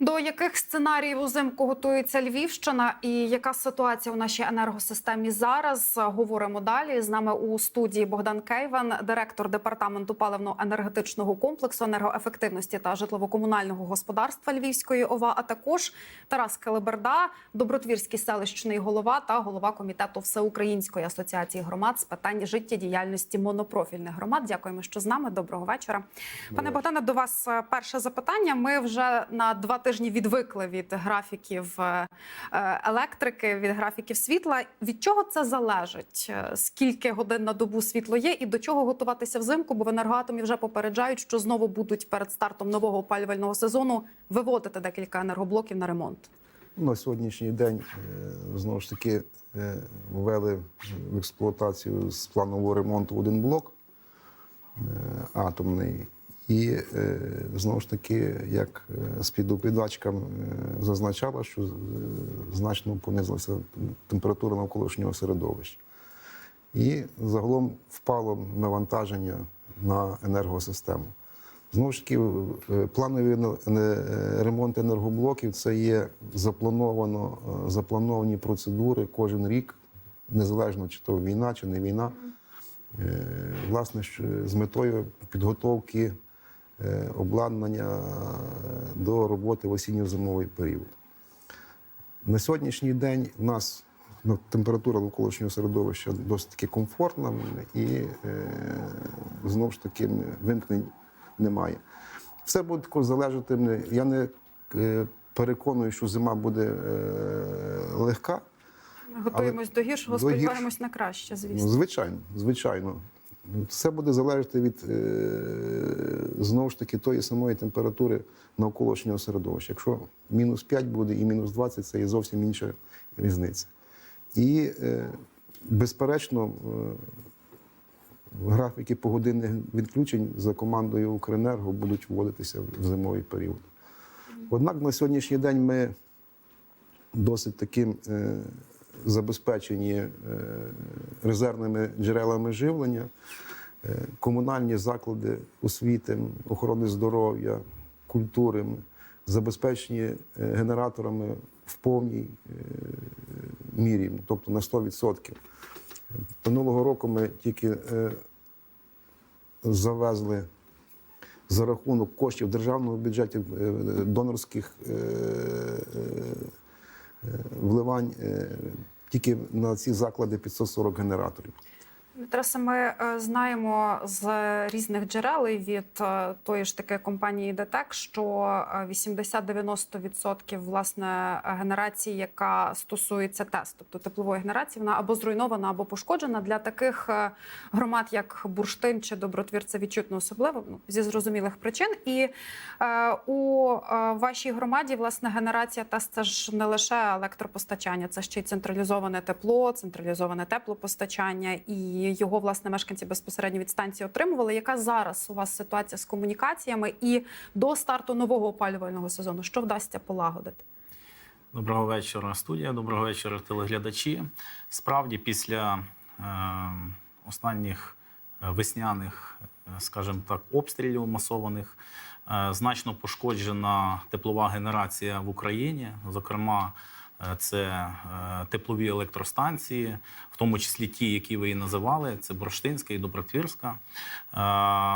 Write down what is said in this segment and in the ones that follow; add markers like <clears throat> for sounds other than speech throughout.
До яких сценаріїв узимку готується Львівщина, і яка ситуація у нашій енергосистемі зараз? Говоримо далі. З нами у студії Богдан Кейван, директор департаменту паливно-енергетичного комплексу енергоефективності та житлово-комунального господарства Львівської ОВА, а також Тарас Келеберда, добротвірський селищний голова та голова комітету Всеукраїнської асоціації громад з питань життєдіяльності монопрофільних громад. Дякуємо, що з нами. Доброго вечора, пане Богдане. До вас е, перше запитання. Ми вже на два тижні відвикли від графіків е, е, електрики, від графіків світла. Від чого це залежить? Е, Скільки годин на добу світло є, і до чого готуватися взимку? Бо в енергоатомі вже попереджають, що знову будуть перед стартом нового опалювального сезону виводити декілька енергоблоків на ремонт. На сьогоднішній день знову ж таки ввели в експлуатацію з планового ремонту один блок атомний. І е, знову ж таки, як е, співдоповідачка е, зазначала, що значно понизилася температура навколишнього середовища. І загалом впало навантаження на енергосистему. Знову ж таки, е, ремонт енергоблоків це є заплановано, заплановані процедури кожен рік, незалежно чи то війна, чи не війна. Власне, з метою підготовки обладнання е, до роботи в осінньо-зимовий період. На сьогоднішній день в нас ну, температура навколишнього середовища досить таки комфортна і е, знову ж таки вимкнень немає. Все буде також залежати. Я не е, переконую, що зима буде е, легка. Ми готуємось до гіршого, до гірш- на краще. Ну, Звісно. Звичайно, звичайно. Все буде залежати від е, знову ж таки тої самої температури навколишнього середовища. Якщо мінус 5 буде і мінус 20, це є зовсім інша різниця. І, е, безперечно, е, графіки погодинних відключень за командою Укренерго будуть вводитися в зимовий період. Однак на сьогоднішній день ми досить таким забезпечені е, резервними джерелами живлення, е, комунальні заклади освіти, охорони здоров'я, культури забезпечені е, генераторами в повній мірі, тобто на 100%. Минулого року ми тільки завезли за рахунок коштів державного бюджету, донорських вливань е, тільки на ці заклади 540 генераторів. Тарасе, ми е, знаємо з різних джерел від е, тої ж таки компанії ДТЕК, що е, 80-90% власне генерації, яка стосується ТЕС, тобто теплової генерації, вона або зруйнована, або пошкоджена. Для таких е, громад, як Бурштин чи Добротвір, це відчутно особливо ну, зі зрозумілих причин. І е, у е, вашій громаді власне генерація ТЕС це ж не лише електропостачання, це ще й централізоване тепло, централізоване теплопостачання, і його власне мешканці безпосередньо від станції отримували. Яка зараз у вас ситуація з комунікаціями і до старту нового опалювального сезону? Що вдасться полагодити? Доброго вечора, студія. Доброго вечора, телеглядачі. Справді, після е, останніх весняних, е, скажімо так, обстрілів масованих, е, значно пошкоджена теплова генерація в Україні. Зокрема, це е, теплові електростанції, в тому числі ті, які ви і називали, це Бурштинська і Добротвірська. Е,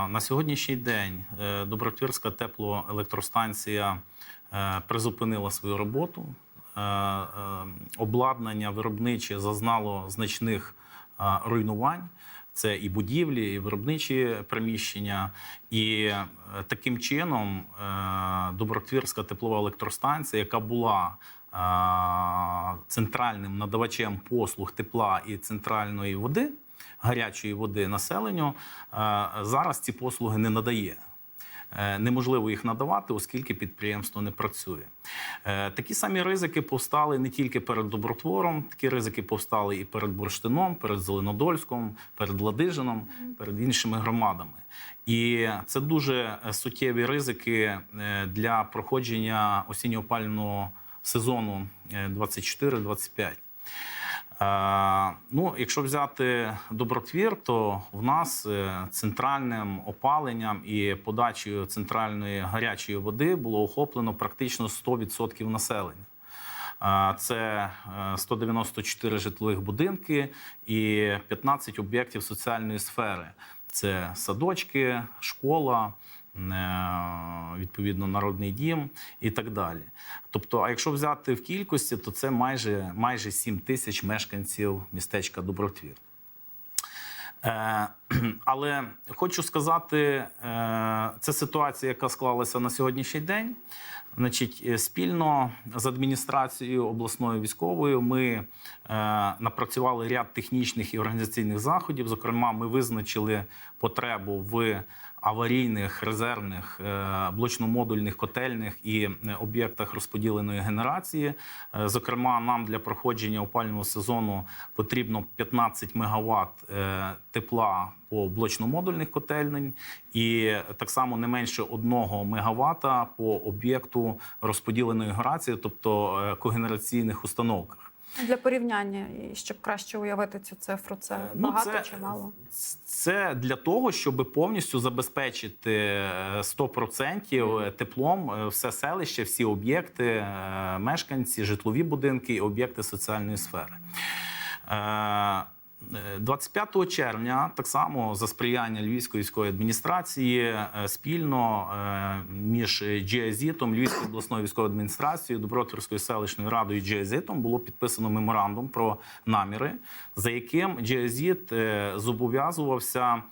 На сьогоднішній день е, Добротвірська теплоелектростанція е, призупинила свою роботу. Е, е, Обладнання виробниче зазнало значних е, руйнувань. Це і будівлі, і виробничі приміщення. І е, таким чином е, Добротвірська теплова електростанція, яка була е, центральним надавачем послуг тепла і центральної води, гарячої води населенню, е, зараз ці послуги не надає. Е, Неможливо їх надавати, оскільки підприємство не працює. Е, Такі самі ризики повстали не тільки перед Добротвором, такі ризики повстали і перед Бурштином, перед Зеленодольськом, перед Ладижином, перед іншими громадами. І це дуже суттєві ризики для проходження осінньо-опального сезону е, 24-25. Е, ну, якщо взяти добротвір, то в нас е, центральним опаленням і подачею центральної гарячої води було охоплено практично 100% населення. Е, Це е, 194 житлових будинки і 15 об'єктів соціальної сфери. Це садочки, школа, е, відповідно, народний дім і так далі. Тобто, а якщо взяти в кількості, то це майже, майже 7 тисяч мешканців містечка Добротвір. Е, <clears throat> але хочу сказати, е, це ситуація, яка склалася на сьогоднішній день. Значить, е, спільно з адміністрацією обласною військовою ми е, напрацювали ряд технічних і організаційних заходів. Зокрема, ми визначили потребу в аварійних резервних е, блочно-модульних котельних і е, об'єктах розподіленої генерації. Е, Зокрема, нам для проходження опалювального сезону потрібно 15 мегаватт тепла по блочно-модульних котельень, і так само не менше 1 мегаватта по об'єкту розподіленої генерації, тобто когенераційних установках. Для порівняння, і щоб краще уявити цю цифру, це Ну, багато це- чи мало? Це для того, щоб повністю забезпечити е, 100% теплом е, все селище, всі об'єкти, е, мешканці, житлові будинки і об'єкти соціальної сфери. Е, е, 25 червня, так само за сприяння Львівської військової адміністрації, е, спільно е, між GIZ, Львівською обласною військовою адміністрацією, Добротворською селищною радою GIZ було підписано меморандум про наміри, за яким е, зобов'язувався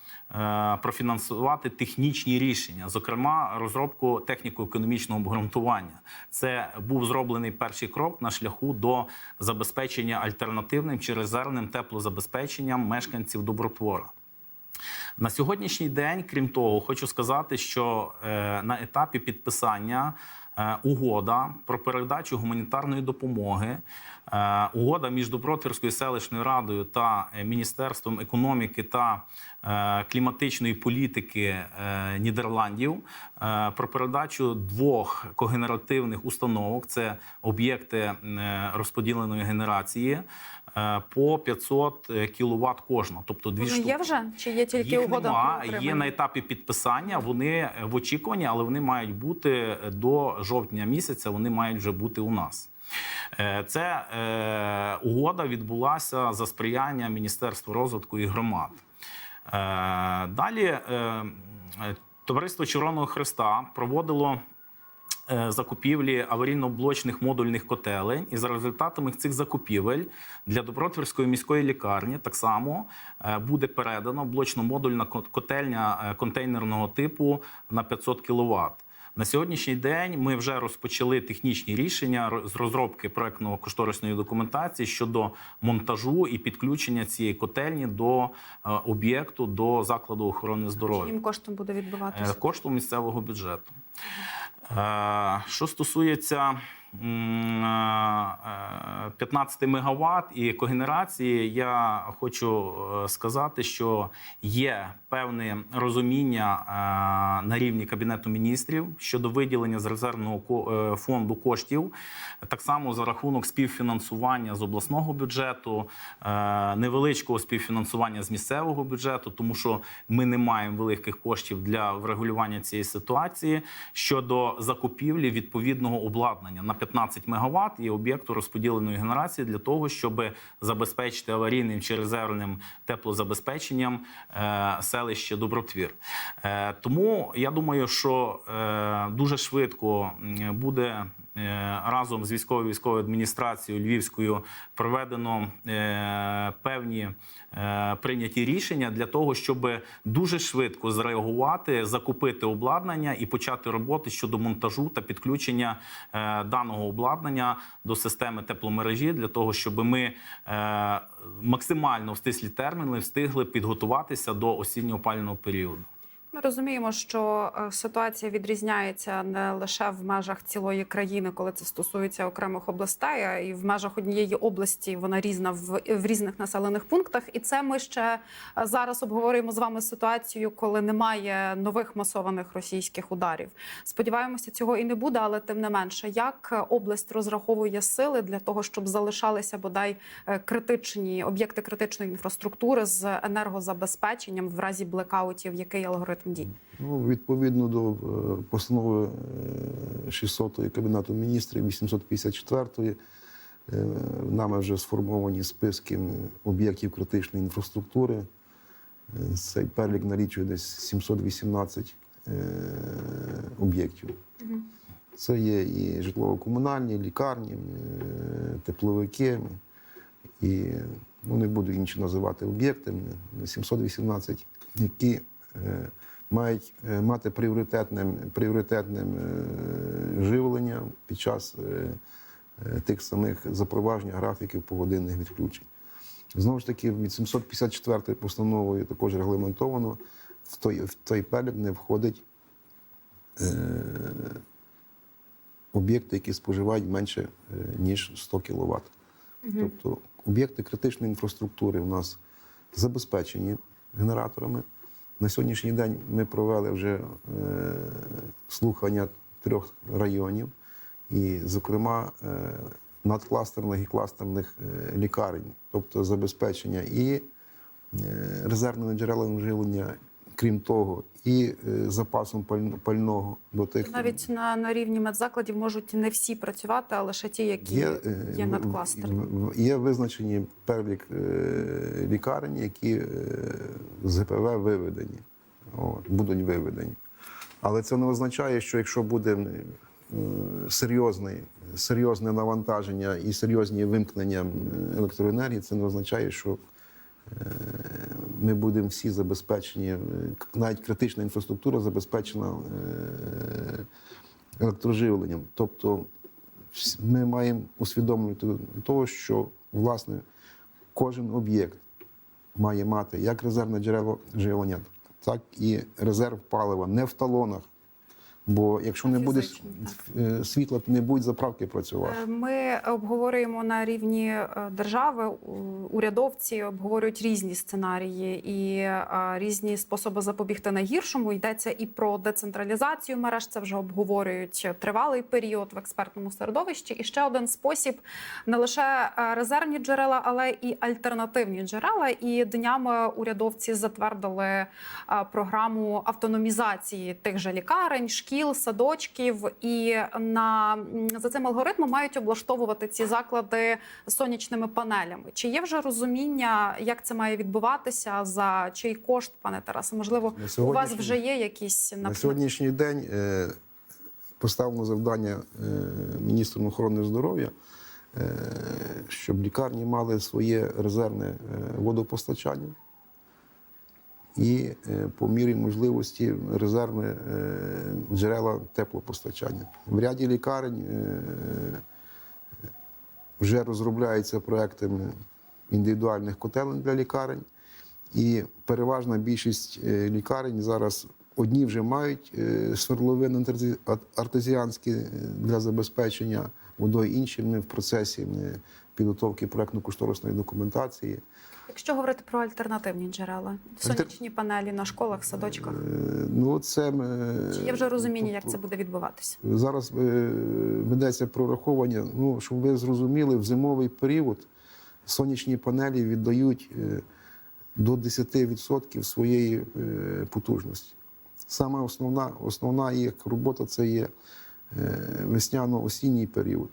профінансувати технічні рішення, зокрема розробку техніко-економічного обґрунтування. Це був зроблений перший крок на шляху до забезпечення альтернативним чи резервним теплозабезпеченням мешканців добротвора. На сьогоднішній день, крім того, хочу сказати, що е, на етапі підписання е, угода про передачу гуманітарної допомоги, е, угода між Добротвірською селищною радою та Міністерством економіки та кліматичної політики Нідерландів про передачу двох когенеративних установок це об'єкти розподіленої генерації. Е, По 500 кВт кожна, тобто дві Вони штуки. є вже? Чи є тільки Їх угода? нема, про є на етапі підписання. Вони в очікуванні, але вони мають бути до жовтня місяця. Вони мають вже бути у нас. Е, Це е, угода відбулася за сприяння Міністерства розвитку і громад. Е, Далі е, е, товариство Червоного Христа проводило е, закупівлі аварійно-блочних модульних котелень. І за результатами цих закупівель для Добротвірської міської лікарні так само е, буде передано блочно-модульна котельня е, контейнерного типу на 500 кВт. На сьогоднішній день ми вже розпочали технічні рішення з розробки проектно-кошторисної документації щодо монтажу і підключення цієї котельні до е, об'єкту до закладу охорони здоров'я. Чиїм коштом буде відбуватися? Е, коштом місцевого бюджету. Що стосується 15 мегаватт і когенерації, я хочу е, сказати, що є певне розуміння е, на рівні Кабінету міністрів щодо виділення з резервного е, фонду коштів, так само за рахунок співфінансування з обласного бюджету, е, невеличкого співфінансування з місцевого бюджету, тому що ми не маємо великих коштів для врегулювання цієї ситуації щодо закупівлі відповідного обладнання. На 15 МВт і об'єкту розподіленої генерації для того, щоб забезпечити аварійним чи резервним теплозабезпеченням е, селище Добротвір. Е, Тому я думаю, що е, дуже швидко буде разом з військовою військовою адміністрацією Львівською проведено е, певні е, прийняті рішення для того, щоб дуже швидко зреагувати, закупити обладнання і почати роботи щодо монтажу та підключення е, даного обладнання до системи тепломережі, для того, щоб ми е, максимально в стислі терміни встигли підготуватися до осінньо опалювального періоду. Ми розуміємо, що е, ситуація відрізняється не лише в межах цілої країни, коли це стосується окремих областей, а і в межах однієї області вона різна в, в різних населених пунктах. І це ми ще е, зараз обговорюємо з вами ситуацію, коли немає нових масованих російських ударів. Сподіваємося, цього і не буде, але тим не менше, як е, область розраховує сили для того, щоб залишалися бодай критичні об'єкти критичної інфраструктури з енергозабезпеченням в разі блекаутів, який алгоритм дій? Ну, відповідно до е, постанови е, 600 Кабінету міністрів 854 е, нами вже сформовані списки об'єктів критичної інфраструктури. Е, Цей перелік налічує десь 718 е, об'єктів. Це є і житлово-комунальні, лікарні, е, тепловики, і ну, не буду інші називати об'єкти, 718, які е, мають е, мати пріоритетним, пріоритетним е, живлення під час е, тих самих запровадження графіків погодинних відключень. Знову ж таки, від 754 постановою також регламентовано, в той, в той перелік не входить е, об'єкти, які споживають менше е, ніж 100 кВт. Тобто об'єкти критичної інфраструктури у нас забезпечені генераторами. На сьогоднішній день ми провели вже е, слухання трьох районів, і, зокрема, е, надкластерних і кластерних е, лікарень, тобто забезпечення і е, резервними джерелами живлення, крім того, і е, запасом паль- пального до тих Навіть на, на рівні медзакладів можуть не всі працювати, а лише ті, які є, е, в- в- Є визначені перелік е, лікарень, які з ГПВ виведені, От, будуть виведені. Але це не означає, що якщо буде серйозне, серйозне навантаження і серйозні вимкнення електроенергії, це не означає, що ми будемо всі забезпечені, е, навіть критична інфраструктура забезпечена е, електроживленням. Тобто ми маємо усвідомлювати того, що власне кожен об'єкт має мати як резервне джерело живлення, так і резерв палива не в талонах. Бо якщо не буде е, світла, то не будуть заправки працювати. Е, Ми обговорюємо на рівні е, держави. Урядовці обговорюють різні сценарії і різні способи запобігти найгіршому. Йдеться і про децентралізацію мереж. Це вже обговорюють тривалий період в експертному середовищі. І ще один спосіб не лише резервні джерела, але і альтернативні джерела. І днями урядовці затвердили програму автономізації тих же лікарень, шкіл, садочків. І на за цим алгоритмом мають облаштовувати ці заклади сонячними панелями. Чи є вже розуміння, як це має відбуватися? За чий кошт, пане Тарасе? Можливо, у вас вже є якісь На сьогоднішній день е, поставлено завдання е, міністром охорони здоров'я, е, щоб лікарні мали своє резервне водопостачання і е, по мірі можливості резервне е, джерела теплопостачання. В ряді лікарень е, вже розробляються проекти індивідуальних котелень для лікарень. І переважна більшість лікарень зараз одні вже мають свердловини артезі- артезіанські для забезпечення водою, інші вони в процесі підготовки проектно-кошторисної документації. Якщо говорити про альтернативні джерела, сонячні панелі на школах, садочках, Е, Ну, це, чи є вже розуміння, як це буде відбуватися? Зараз е, ведеться прораховування. Ну, щоб ви зрозуміли, в зимовий період сонячні панелі віддають е, до 10% своєї потужності. Саме основна, основна їх робота це є весняно-осінній період.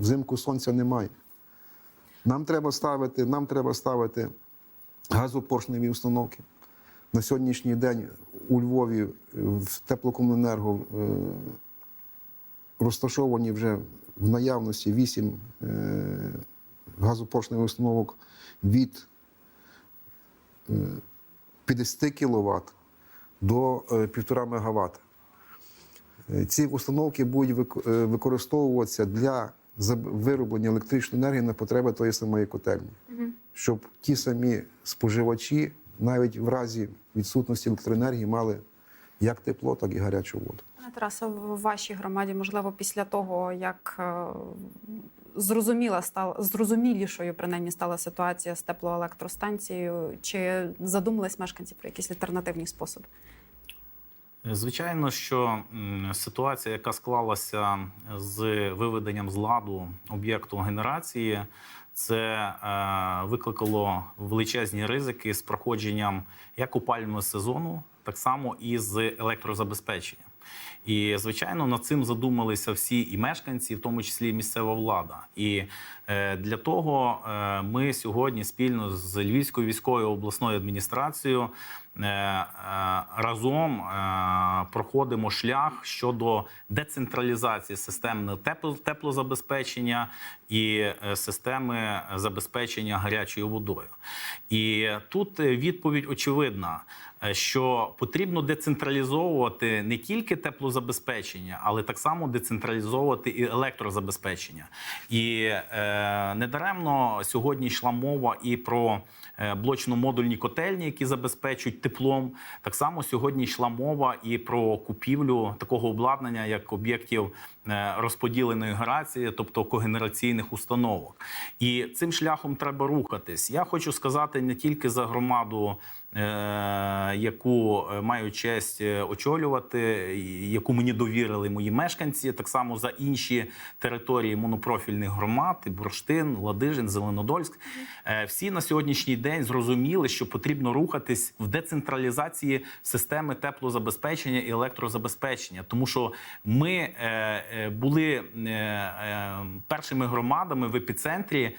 Взимку сонця немає. Нам треба ставити, нам треба ставити газопоршневі установки. На сьогоднішній день у Львові е, в теплокомуненерго е, розташовані вже в наявності 8 е, газопоршневих установок від е, 50 кВт до е, 1,5 МВт. Е, Ці установки будуть е, використовуватися для вироблення електричної енергії на потреби тої самої котельні, щоб ті самі споживачі навіть в разі відсутності електроенергії мали як тепло, так і гарячу воду. Пане Тарасе, в вашій громаді, можливо, після того, як е, зрозуміла стала зрозумілішою, принаймні стала ситуація з теплоелектростанцією, чи задумались мешканці про якісь альтернативні способи? Звичайно, що ситуація, яка склалася з виведенням з ладу об'єкту генерації, це е, викликало величезні ризики з проходженням як опального сезону, так само і з електрозабезпеченням. І звичайно, над цим задумалися всі і мешканці, в тому числі місцева влада. І е, для того е, ми сьогодні спільно з Львівською військовою обласною адміністрацією е, разом проходимо шлях щодо децентралізації системи теплозабезпечення і системи забезпечення гарячою водою. І тут відповідь очевидна, що потрібно децентралізовувати не тільки теплозабезпечення, але так само децентралізовувати і електрозабезпечення. І е, недаремно сьогодні йшла мова і про е, блочно-модульні котельні, які забезпечують теплом. Так само сьогодні йшла мова і про купівлю такого обладнання, як об'єктів е, розподіленої генерації, тобто когенераційних установок. І цим шляхом треба рухатись. Я хочу сказати не тільки за громаду. Е, Яку е, маю честь е, очолювати, яку мені довірили мої мешканці, так само за інші території монопрофільних громад, Бурштин, Ладижин, Зеленодольськ. Всі на сьогоднішній день зрозуміли, що потрібно рухатись в децентралізації системи теплозабезпечення і електрозабезпечення, тому що ми були першими громадами в епіцентрі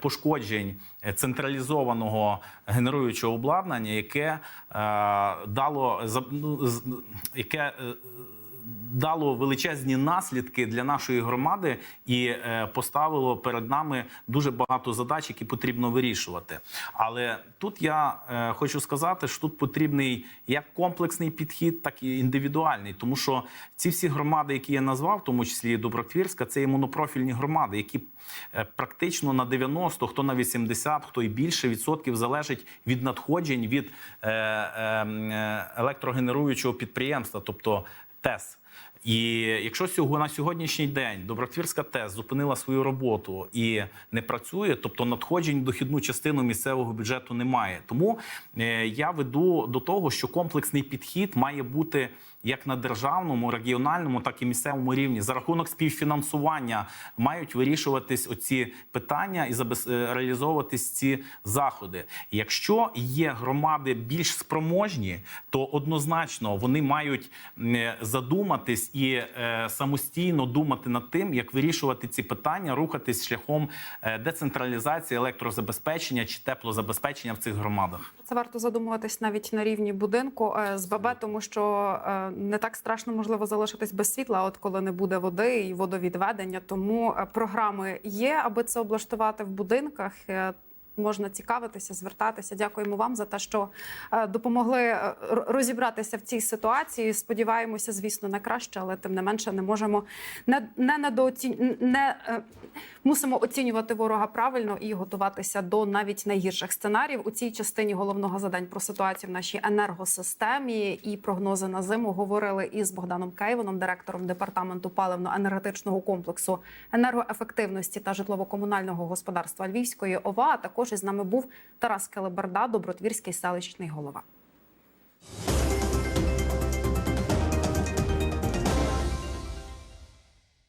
пошкоджень централізованого генеруючого обладнання, яке е, дало ну, яке е, дало величезні наслідки для нашої громади і е, поставило перед нами дуже багато задач, які потрібно вирішувати. Але тут я е, хочу сказати, що тут потрібний як комплексний підхід, так і індивідуальний, тому що ці всі громади, які я назвав, в тому числі і Добротвірська, це є монопрофільні громади, які е, практично на 90, хто на 80, хто і більше відсотків залежить від надходжень від е, е, е, електрогенеруючого підприємства, тобто ТЕС. І якщо на сьогоднішній день Добротвірська ТЕС зупинила свою роботу і не працює, тобто надходжень дохідну частину місцевого бюджету немає. Тому е, я веду до того, що комплексний підхід має бути як на державному, регіональному, так і місцевому рівні. За рахунок співфінансування мають вирішуватись оці питання і е, реалізовуватись ці заходи. Якщо є громади більш спроможні, то однозначно вони мають е, задуматись і е, самостійно думати над тим, як вирішувати ці питання, рухатись шляхом децентралізації електрозабезпечення чи теплозабезпечення в цих громадах. Це варто задумуватись навіть на рівні будинку з ББ, тому що не так страшно можливо залишитись без світла, от коли не буде води і водовідведення. Тому е, програми є, аби це облаштувати в будинках. Е, Можна цікавитися, звертатися. Дякуємо вам за те, що е, допомогли розібратися в цій ситуації. Сподіваємося, звісно, на краще, але тим не менше не можемо не, не недооцінь... не мусимо оцінювати ворога правильно і готуватися до навіть найгірших сценаріїв. У цій частині головного задань про ситуацію в нашій енергосистемі і прогнози на зиму говорили із Богданом Кейваном, директором департаменту паливно-енергетичного комплексу енергоефективності та житлово-комунального господарства Львівської ОВА. А також із нами був Тарас Келеберда, добротвірський селищний голова.